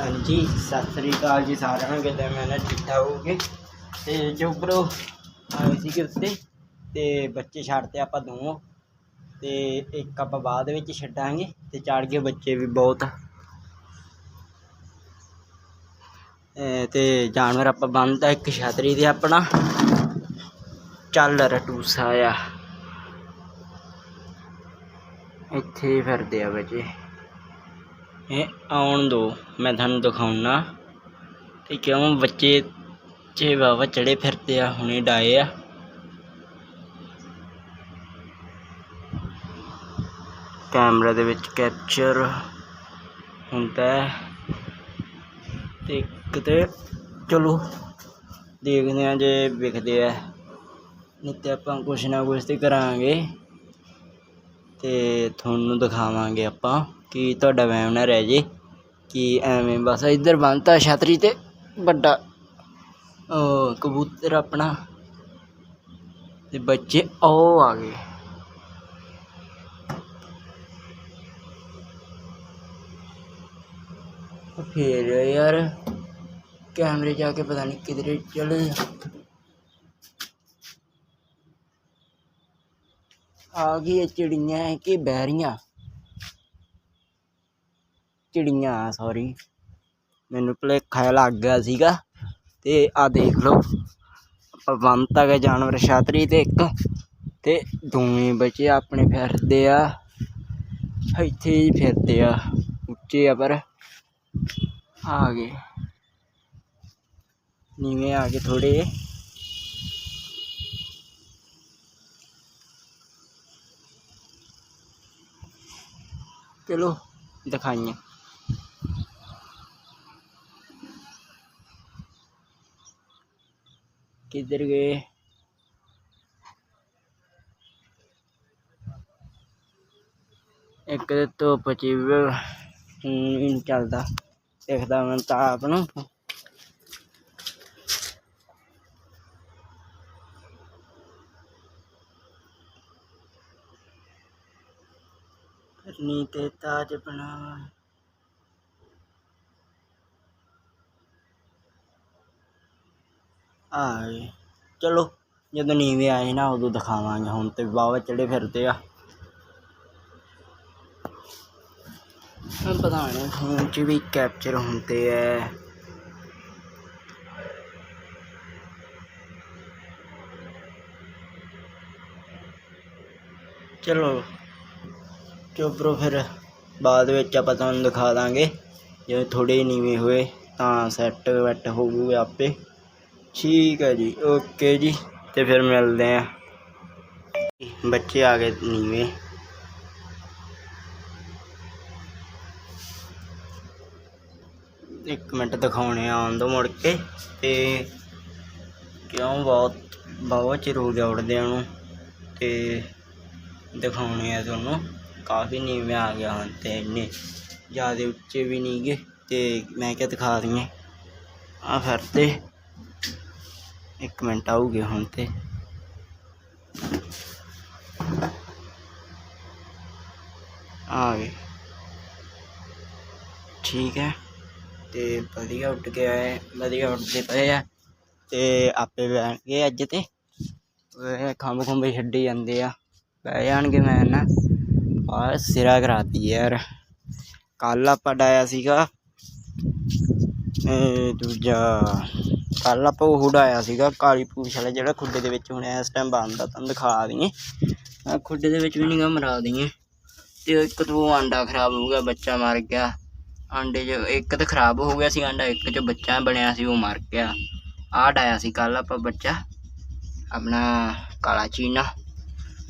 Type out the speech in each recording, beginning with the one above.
ਹਾਂਜੀ ਸਤਿ ਸ੍ਰੀ ਅਕਾਲ ਜੀ ਸਾਰਿਆਂ ਨੂੰ ਕਿਤੇ ਮੈਂ ਨਾ ਠੀਕ ਠਾਕ ਹੋਗੇ ਤੇ ਚੋਬਰੋ ਆਏ ਸੀ ਕਿਤੇ ਤੇ ਬੱਚੇ ਛੱਡਤੇ ਆਪਾਂ ਦੋਨੋਂ ਤੇ ਇੱਕ ਆਪਾਂ ਬਾਅਦ ਵਿੱਚ ਛੱਡਾਂਗੇ, ਤੇ ਚੜ ਗਏ ਬੱਚੇ ਵੀ ਬਹੁਤ। ਤੇ ਜਾਨਵਰ ਆਪਾਂ ਬੰਨਤਾ, ਇੱਕ ਛਤਰੀ ਤੇ ਆਪਣਾ। ਚੱਲ ਰਟੂਸਾ ਆ। ਇੱਥੇ ਫਿਰਦੇ ਆ ਬੱਚੇ। ਇਹ ਆਉਣ ਦੋ, ਮੈਂ ਤੁਹਾਨੂੰ ਦਿਖਾਉਣਾ ਤੇ ਕਿਉਂ ਬੱਚੇ ਚੇ ਬਾਬਾ ਚੜੇ ਫਿਰਦੇ ਆ, ਹੁਣੇ ਡਾਏ ਆ। ਕੈਮਰਾ ਦੇ ਵਿੱਚ ਕੈਪਚਰ ਹੁੰਦਾ ਹੈ। ਤੇ ਕਿਤੇ ਚਲੋ, ਦੇਖਦੇ ਆ ਜੇ ਵਿਖਦੇ ਆ। ਨਹੀਂ ਤੇ ਆਪਾਂ ਕੁਛ ਨਾ ਕੁਛ ਤੇ ਕਰਾਂਗੇ। ਤੇ ਤੁਹਾਨੂੰ ਦਿਖਾਵਾਂਗੇ ਆਪਾਂ। ਕਿ ਤੁਹਾਡਾ ਵਹਿਮ ਨਾ ਰਹਿ ਜੇ, ਕਿ ਐਵੇਂ ਬਸ ਇੱਧਰ ਬੰਨਤਾ ਛਤਰੀ ਤੇ, ਵੱਡਾ ਉਹ ਕਬੂਤਰ ਆਪਣਾ ਤੇ ਬੱਚੇ ਉਹ ਆ ਗਏ। ਉਹ ਫੇਰ ਯਾਰ, ਕੈਮਰੇ ਜਾ ਕੇ ਪਤਾ ਨਹੀਂ ਕਿਧਰੇ ਚਲੇ ਆ ਗਈ ਇਹ ਚਿੜੀਆਂ ਕਿ ਬਹਿਰੀਆਂ। ਚਿੜੀਆਂ ਸੌਰੀ ਮੈਨੂੰ ਭੁਲੇਖਾ ਲੱਗ ਗਿਆ ਸੀਗਾ। ਤੇ ਆ ਦੇਖ ਲਓ ਆਪਾਂ ਬੰਨਤਾ ਗਿਆ ਜਾਨਵਰ ਛਾਤਰੀ ਤੇ ਇੱਕ। ਤੇ ਦੋਵੇਂ ਬੱਚੇ ਆਪਣੇ ਫਿਰਦੇ ਆ। ਇੱਥੇ ਹੀ ਫਿਰਦੇ ਆ, ਉੱਚੇ ਆ ਪਰ। ਆ ਗਏ। ਨੀਵੇਂ ਆ ਗਏ ਥੋੜੇ ਚਲੋ, ਦਿਖਾਈਏ। ਕਿੱਧਰ ਗਏ ਇੱਕ ਤੇ ਧੁੱਪ ਚ ਵੀ ਹੁਣ ਨਹੀਂ ਚੱਲਦਾ ਦੇਖਦਾ ਮੈਂ ਤਾਂ ਆਪ ਨੂੰ ਕਰਨੀ ਤੇ ਤਾਜ ਬਣਾਵਾ ਆ ਚਲੋ, ਜਦੋਂ ਨੀਵੇਂ ਆਏ ਨਾ ਉਦੋਂ ਦਿਖਾਵਾਂਗੇ, ਹੁਣ ਤੇ ਬਾਵਾ ਚੜੇ ਫਿਰਦੇ ਆ। ਹੁਣ ਪਤਾ ਨਹੀਂ ਫੋਨ 'ਚ ਵੀ ਕੈਪਚਰ ਹੁੰਦੇ ਐ ਚਲੋ, ਚੋਪਰੋ ਫਿਰ ਬਾਅਦ ਵਿੱਚ ਆਪਾਂ ਤੁਹਾਨੂੰ ਦਿਖਾ ਦਾਂਗੇ ਜੇ ਥੋੜੇ ਨੀਵੇਂ ਹੋਏ ਤਾਂ ਸੈੱਟ ਵੈੱਟ ਹੋ ਹੋਊਗੇ ਆਪੇ। ਠੀਕ ਹੈ ਜੀ, ਓਕੇ ਜੀ, ਤੇ ਫਿਰ ਮਿਲਦੇ ਆ ਬੱਚੇ ਆ ਗਏ ਨੀਵੇਂ। ਇੱਕ ਮਿੰਟ ਦਿਖਾਉਣੇ ਆਉਣ ਦੋ ਮੁੜ ਕੇ, ਤੇ ਕਿਉਂ ਬਹੁਤ ਬਹੁਤ ਚਿਰ ਹੋ ਗਿਆ ਉੜਦਿਆਂ ਨੂੰ, ਤੇ ਦਿਖਾਉਣੇ ਆ ਤੁਹਾਨੂੰ। ਕਾਫੀ ਨੀਵੇਂ ਆ ਗਿਆ ਹੁਣ ਤੇ ਇੰਨੇ, ਜ਼ਿਆਦਾ ਉੱਚੇ ਵੀ ਨਹੀਂ ਗੇ ਤੇ ਮੈਂ ਕਿਹਾ ਦਿਖਾ ਦਈਏ। ਆ ਫਿਰਦੇ ਇੱਕ ਮਿੰਟ ਆਊਗੇ ਹੁਣ ਤੇ। ਆ ਗਏ। ਠੀਕ ਹੈ। ਤੇ ਵਧੀਆ ਉੱਡ ਕੇ ਆਏ ਵਧੀਆ ਉੱਡਦੇ ਪਏ ਆ। ਤੇ ਆਪੇ ਬਹਿ ਗਏ ਅੱਜ ਤੇ। ਖੰਭ ਖੁੰਭ ਛੱਡੀ ਜਾਂਦੇ ਆ। ਬਹਿ ਜਾਣਗੇ ਮੈਂ ਨਾ। ਆ ਸਿਰਾ ਕਰਾਤੀ ਯਾਰ। ਕੱਲ ਆਪਾਂ ਡਾਇਆ ਸੀਗਾ। ਦੂਜਾ ਕੱਲ ਆਪਾਂ ਉਹ ਉਡਾਇਆ ਸੀਗਾ, ਕਾਲੀ ਪੂਛ ਵਾਲਾ ਜਿਹੜਾ ਖੁੱਡੇ ਦੇ ਵਿੱਚ ਹੁਣ ਇਸ ਟਾਈਮ ਬੰਦਾ ਤੁਹਾਨੂੰ ਦਿਖਾ ਦਈਏ। ਆਹ ਖੁੱਡੇ ਦੇ ਵਿੱਚ ਵੀ ਨਹੀਂ ਮਰਾ ਦਈਏ। ਤੇ ਇੱਕ ਤੋਂ ਆਂਡਾ ਖਰਾਬ ਹੋ ਗਿਆ ਬੱਚਾ ਮਰ ਗਿਆ। ਆਂਡੇ 'ਚ ਇੱਕ ਤਾਂ ਖਰਾਬ ਹੋ ਗਿਆ ਸੀ ਆਂਡਾ, ਇੱਕ 'ਚ ਬੱਚਾ ਬਣਿਆ ਸੀ, ਉਹ ਮਰ ਗਿਆ। ਆਹ ਡਾਇਆ ਸੀ ਕੱਲ ਆਪਾਂ ਬੱਚਾ, ਆਪਣਾ ਕਾਲਾ ਚੀਨਾ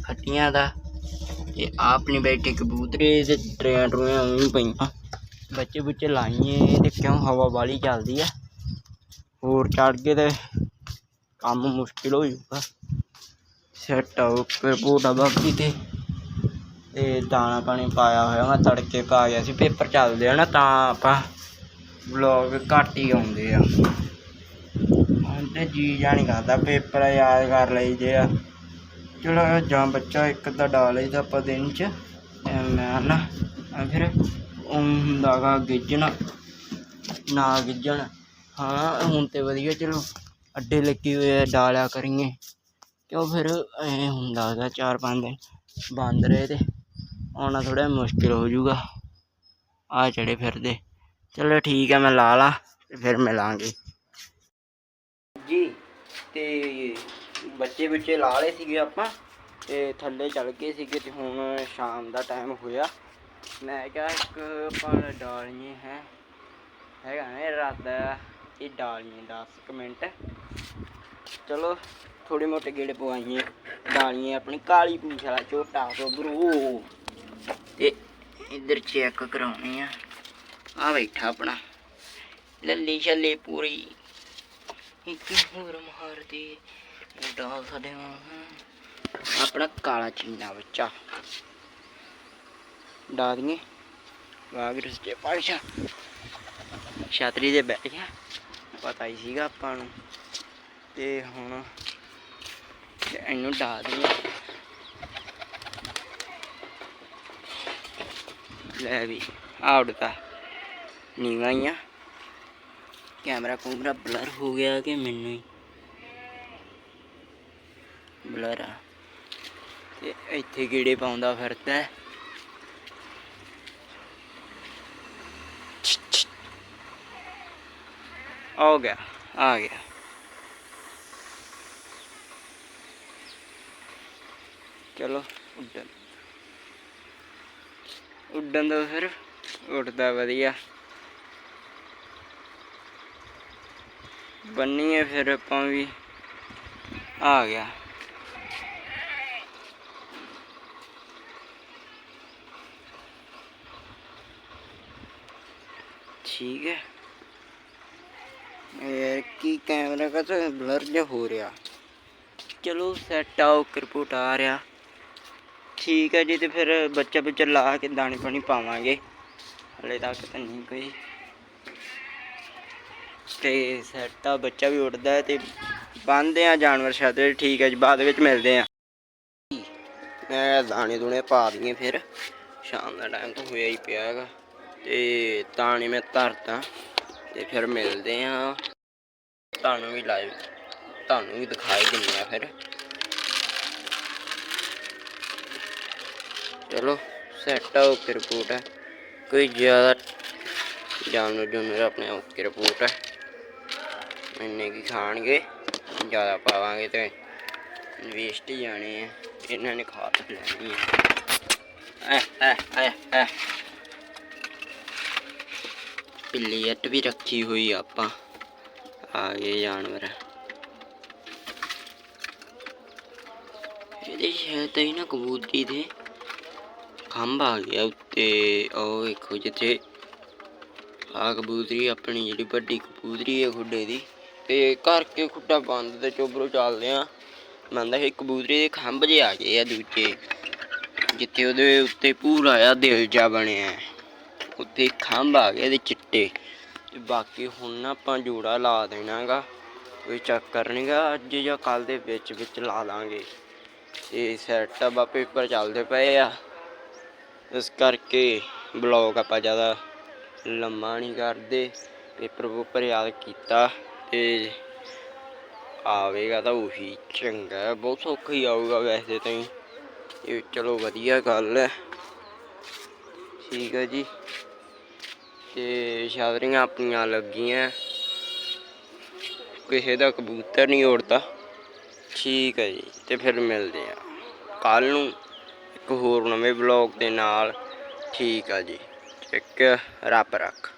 ਖੱਟੀਆਂ ਦਾ। ਤੇ ਆਹ ਆਪਣੀ ਬੈਠੀ ਕਬੂਤਰੇ ਤੇ ਟਰੇਆਂ ਟਰੂਆਂ ਉਵੇਂ ਪਈਆਂ। ਬੱਚੇ ਬੁੱਚੇ ਲਾਈਏ ਤੇ ਕਿਉਂ ਹਵਾ ਵਾਲੀ ਚੱਲਦੀ ਆ? ਹੋਰ ਚੜ ਗਏ ਤੇ ਕੰਮ ਮੁਸ਼ਕਿਲ ਹੋ ਜਾਊਗਾ। ਸੈੱਟ ਆ ਉੱਪਰ ਪੂਰਾ ਬਾਕੀ ਤੇ। ਤੇ ਦਾਣਾ ਪਾਣੀ ਪਾਇਆ ਹੋਇਆ ਮੈਂ ਤੜਕੇ ਪਾ ਗਿਆ ਸੀ ਪੇਪਰ ਚੱਲਦੇ ਆ ਨਾ, ਤਾਂ ਆਪਾਂ ਵਲੌਗ ਘੱਟ ਹੀ ਆਉਂਦੇ ਆ। ਹੁਣ ਤੇ ਜੀ ਜਾਣੀ ਕਰਦਾ, ਪੇਪਰ ਯਾਦ ਕਰ ਲਈਦੇ ਆ। ਚਲੋ ਜਾਂ ਬੱਚਾ ਇੱਕ ਅੱਧਾ ਡਾਲ ਲਈਦਾ ਆਪਾਂ ਦਿਨ ਚ, ਐਵੇਂ ਨਾ। ਫਿਰ ਉਹ ਹੁੰਦਾਗਾ ਗਿੱਜਣਾ, ਨਾ ਗਿੱਜਣ। ਹਾਂ, ਹੁਣ ਤੇ ਵਧੀਆ, ਚਲੋ। ਅੱਡੇ ਲੱਗੇ ਹੋਏ ਆ, ਡਾਲਿਆ ਕਰੀਏ। ਕਿਉਂ ਫਿਰ ਐ ਹੁੰਦਾ ਹੈਗਾ, ਚਾਰ ਪੰਜ ਦਿਨ ਬੰਦ ਰਹੇ ਤੇ ਆਉਣਾ ਥੋੜਾ ਮੁਸ਼ਕਿਲ ਹੋ ਜਾਊਗਾ। ਆ ਚੜੇ ਫਿਰਦੇ। ਚਲੋ ਠੀਕ ਹੈ ਮੈਂ ਲਾ ਲਾ ਤੇ ਫਿਰ ਮਿਲਾਂਗੇ। ਜੀ, ਤੇ ਬੱਚੇ ਬੱਚੇ ਲਾ ਲਏ ਸੀਗੇ ਆਪਾਂ ਤੇ ਥੱਲੇ ਚੜ ਗਏ ਸੀਗੇ ਤੇ ਹੁਣ ਸ਼ਾਮ ਦਾ ਟਾਈਮ ਹੋਇਆ। ਮੈਂ ਕਿਹਾ ਇੱਕ ਆਪਾਂ ਡਾਲੀਏ ਹੈ, ਹੈਗਾ ਨਾ ਰਾਤ ਦਾ। ਇਹ ਡਾਲੀਆਂ 10 ਕੁ ਮਿੰਟ। ਚਲੋ ਥੋੜੇ ਮੋਟੇ ਗੇੜੇ ਪਵਾਈਏ। ਡਾਲੀਏ ਆਪਣੀ ਕਾਲੀ ਪੂਛ ਵਾਲਾ ਝੋਟਾ ਬਰੂ ਤੇ ਇੱਧਰ ਚੈੱਕ ਕਰਾਉਣੇ ਆ। ਆ ਬੈਠਾ ਆਪਣਾ। ਲੱਲੀ ਛੱਲੀ ਪੂਰੀ। ਇੱਕ ਹੋਰ ਮਾਰਦੀ ਡਾਲ ਸਾਡੇ ਆਪਣਾ ਕਾਲਾ ਚੀਨਾ ਬੱਚਾ। ਡਾ ਦਈਏ ਵਾਗਰ ਸਟੇ ਪਾਸ਼ਾ ਛਾਤਰੀ ਦੇ ਬੈਠ ਗਿਆ। ਪਤਾ ਹੀ ਸੀਗਾ ਆਪਾਂ ਨੂੰ। ਤੇ ਹੁਣ ਇਹਨੂੰ ਡਾ ਦਈਏ। ਲੈ ਵੀ ਆ ਉੜਤਾ। ਨੀਵਾਂ ਹੀ ਆ। ਕੈਮਰਾ ਕੁਮਰਾ ਬਲਰ ਹੋ ਗਿਆ ਕਿ ਮੈਨੂੰ ਹੀ? ਬਲਰ ਆ। ਤੇ ਇੱਥੇ ਕੀੜੇ ਪਾਉਂਦਾ ਫਿਰਦਾ। ਹੈ। ਆ ਗਿਆ ਆ ਗਿਆ ਚਲੋ ਉੱਡਣ ਉੱਡਣ ਦਾ ਫਿਰ ਉੱਡਦਾ ਵਧੀਆ ਬੰਨੀਏ ਫਿਰ ਆਪਾਂ ਵੀ ਆ ਗਿਆ ਠੀਕ ਹੈ ਇਹ ਕੀ ਕੈਮਰਾ ਕਾ ਤਾਂ ਬਲਰ ਜਿਹਾ ਹੋ ਰਿਹਾ। ਚਲੋ ਸੈੱਟ ਆਓ ਰਿਪੋਰਟ ਆ ਰਿਹਾ। ਠੀਕ ਹੈ ਜੀ, ਤੇ ਫਿਰ ਬੱਚਾ ਬੱਚਾ ਲਾ ਕੇ ਦਾਣੇ ਪਾਣੀ ਪਾਵਾਂਗੇ। ਹਲੇ ਤੱਕ ਤਾਂ ਨਹੀਂ ਕੋਈ। ਤੇ ਸੈੱਟ ਬੱਚਾ ਵੀ ਉੱਡਦਾ ਹੈ ਤੇ ਬੰਨਦੇ ਆ ਜਾਨਵਰ ਛਾਤੇ ਠੀਕ ਹੈ ਜੀ, ਬਾਅਦ ਵਿੱਚ ਮਿਲਦੇ ਆ ਮੈਂ ਦਾਣੇ ਦੂਣੇ ਪਾ ਦਈਏ ਫਿਰ। ਸ਼ਾਮ ਦਾ ਟਾਈਮ ਤਾਂ ਹੋਇਆ ਹੀ ਪਿਆ ਹੈਗਾ। ਤੇ ਦਾਣੇ ਮੈਂ ਧਰਤਾ। ਤੇ ਫਿਰ ਮਿਲਦੇ ਆ। ਤੁਹਾਨੂੰ ਵੀ ਲਾਈਵ ਤੁਹਾਨੂੰ ਵੀ ਦਿਖਾਈ ਦਿੰਦੇ ਆ ਫਿਰ। ਚਲੋ ਸੈਟ ਆ ਓਕੇ ਰਿਪੋਰਟ ਹੈ ਕੋਈ ਜ਼ਿਆਦਾ ਜਾਨਵਰ ਜੁਨਵਰ ਆਪਣੇ ਓਕੇ ਰਿਪੋਰਟ ਹੈ ਇੰਨੇ ਕੀ ਖਾਣਗੇ, ਜ਼ਿਆਦਾ ਪਾਵਾਂਗੇ ਤੇ ਵੇਸਟ ਹੀ ਜਾਣੇ ਆ। ਇਹਨਾਂ ਨੇ ਖਾ ਲੈਣੀ ਹੈ ਐ ਐ ਐ ਐ। ਪਿੱਲੀ ਅੱਟ ਵੀ ਰੱਖੀ ਹੋਈ ਆਪਾਂ। ਆ ਗਏ ਜਾਨਵਰ। ਇਹਦੇ ਸ਼ਾਇਦ ਹੀ ਨਾ ਕਬੂਤਰੀ ਦੇ ਖੰਭ ਆ ਗਿਆ ਉੱਤੇ। ਉਹ ਵੇਖੋ ਜਿੱਥੇ ਆ ਕਬੂਤਰੀ ਆਪਣੀ ਜਿਹੜੀ ਵੱਡੀ ਕਬੂਤਰੀ ਹੈ ਖੁੱਡੇ ਦੀ। ਤੇ ਕਰਕੇ ਖੁੱਡਾ ਬੰਦ ਤੇ ਚੋਬਰੋ ਚੱਲਦੇ ਆ। ਮੰਨਦਾ ਇਹ ਕਬੂਤਰੀ ਦੇ ਖੰਭ ਜੇ ਆ ਗਏ ਆ ਦੂਜੇ। ਜਿੱਥੇ ਉਹਦੇ ਉੱਤੇ ਪੂਰਾ ਆ ਦਿਲ ਜਾ ਬਣਿਆ। ਹੈ। ਉੱਤੇ ਖੰਭ ਆ ਗਏ ਇਹਦੇ ਚਿੱਟੇ। ਤੇ ਬਾਕੀ ਹੁਣ ਨਾ ਆਪਾਂ ਜੋੜਾ ਲਾ ਦੇਣਾਗਾ, ਕੋਈ ਚੱਕਰ ਨਹੀਂਗਾ ਅੱਜ ਜਾਂ ਕੱਲ ਦੇ ਵਿੱਚ ਵਿੱਚ ਲਾ ਲਾਂਗੇ। ਇਹ ਸੈਟ ਆ ਪੇਪਰ ਚੱਲਦੇ ਪਏ ਆ। ਇਸ ਕਰਕੇ ਬਲੌਗ ਆਪਾਂ ਜ਼ਿਆਦਾ ਲੰਮਾ ਨਹੀਂ ਕਰਦੇ। ਪੇਪਰ ਪੂਪਰ ਯਾਦ ਕੀਤਾ ਤੇ ਆਵੇਗਾ ਤਾਂ ਉਹੀ ਚੰਗਾ ਬਹੁਤ ਸੌਖਾ ਹੀ ਆਊਗਾ ਵੈਸੇ ਤਾਂ ਇਹ ਚਲੋ ਵਧੀਆ ਗੱਲ ਹੈ। ਠੀਕ ਹੈ ਜੀ। ਤੇ ਸ਼ਾਦਰੀਆਂ ਆਪਣੀਆਂ ਲੱਗੀਆਂ। ਕਿਸੇ ਦਾ ਕਬੂਤਰ ਨਹੀਂ ਉੜਦਾ। ਠੀਕ ਹੈ ਜੀ, ਤੇ ਫਿਰ ਮਿਲਦੇ ਆ ਕੱਲ ਨੂੰ ਇੱਕ ਹੋਰ ਨਵੇਂ ਬਲੌਗ ਦੇ ਨਾਲ। ਠੀਕ ਆ ਜੀ, ਇੱਕ ਰੱਬ ਰੱਖ।